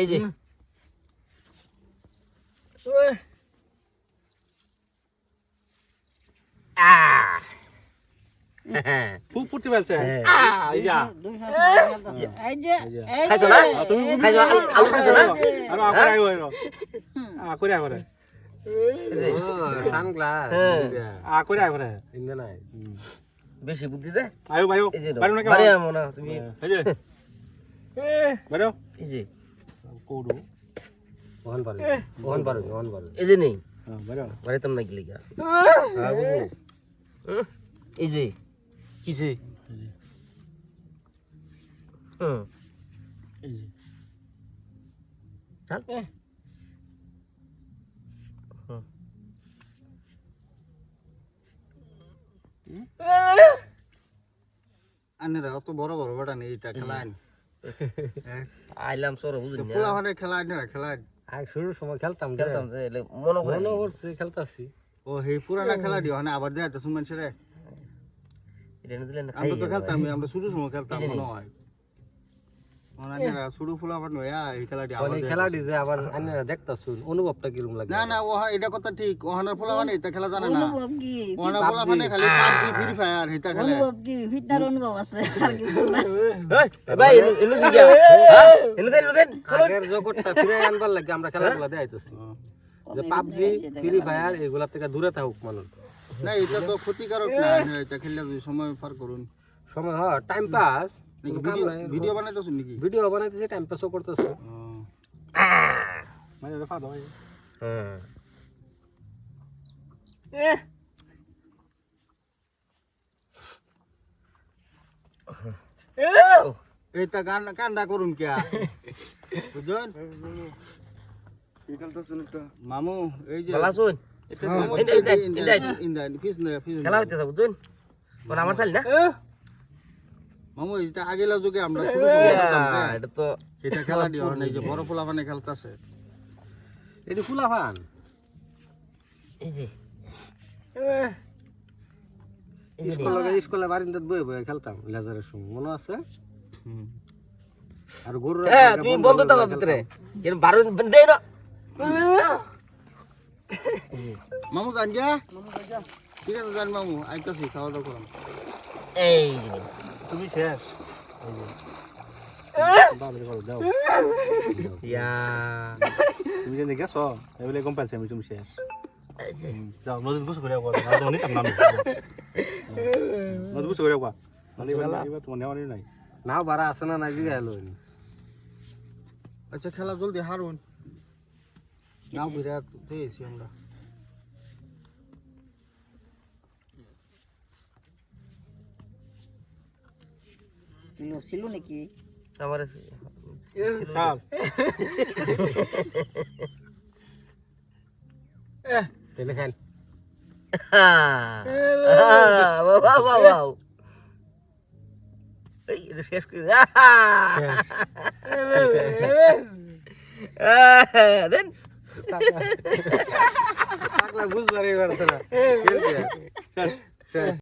এই যে। খুব ফুটতে পারছে হ্যাঁ। খাইছো না? তুমি খাইছো আলু আলু খাইছো না? আর আকরে আইবো আকরে আকরে সানগ্লাস। হ্যাঁ। আকরে আকরে ইন্দে নাই। বেশি বুদ্ধি দে আয়ো না কেমন আমো তুমি। এই যে। বাইরে এই যে। কোডু ওহন পারো ওহন পারো ওহন পারো এই যে নেই। হ্যাঁ বাইরে বাড়ি তো না আর বুঝলি এই যে কিসে হুম এই যে। চল আনেরা অত বড় বড় বেটা নেই এটা খেলান আইলাম সর বুঝলি না? পোলা মানে খেলা না খেলান আগ শুরুর সময় খেলতাম খেলতাম যে এলে মনে করে মনে করছে খেলতাছি। ও হে পুরানা খেলা দিও না আবার দেয় তো শুনবেন ছেড়ে এটা এনে দিলে না খাই আমরা তো খেলতাম আমরা শুরু সময় খেলতাম মনে হয়। অনুভবটা কীরকম লাগে? না না ও এটা কথা ঠিক। ওহানের ফুলা মানে এটা খেলা জানে না। অনুভব কি? ওহানের ফুলা মানে খালি পাবজি ফ্রি ফায়ার এটা খেলে। অনুভব কি? ফিটনার অনুভব আছে আর কিছু না। ভাই এনে এনে সুগিয়া এনে দেন এনে দেন আগের জগৎটা ফিরে আনবার লাগে আমরা খেলাধুলা দেখাইতেছি। যে পাবজি ফ্রি ফায়ার এগুলা থেকে দূরে থাকুক মানুষ। না এটা তো ক্ষতিকারক না আনেরা এটা খেললে সময় পার করুন। সময় হ টাইম পাস ভিডিও ভিডিও বানাইতেছ নাকি? ভিডিও বানাইতেছে টাইম পাসও করতেছে। মানে রেফা দাও হ্যাঁ। এইটা গান কান্দা করুন কে বুঝছেন? মামু এই যে খেলা শুন মামু, ইন্দা, ইন্দা, ইন্দা, ইন্দা। ইন্দা, ফিস নে, ফিস খেলা হইতেছে বুঝুন আমার চাল না? মামু এটা আগেলা যুগে আমরা ছোট সময় খেলতাম এটা তো এটা খেলা দিও না এই যে বড় পোলা মানে খেলতাছে। এটি ফুলা ফান এই যে। স্কুলে স্কুলে বারিন্দাত বয়ে বয়ে খেলতাম লেজারের সময়। মনে আছে? আর হ্যাঁ তুমি বন্ধ থাকো ভিতরে। কেন বারো দেই না। মামু জান গিয়া ঠিক আছে জান মামু আইতাছি খাওয়া দাওয়া করাম। এই যে। তুমি শেষ। ইয়া। তুমি যে গেছো এবারে কম পাইছে আমি তুমি শেষ। যাও নদীত গোসল করে না আমি নদীত করে তোমার নেওয়ারই নাই। নাও বাড়া আছে না নাই জিগা এলো আচ্ছা খেলা জলদি হারুন নাও বিরাট পেয়েছি আমরা। ছিল ছিল নাকি? আমার শেষ করে দেন। বুঝবার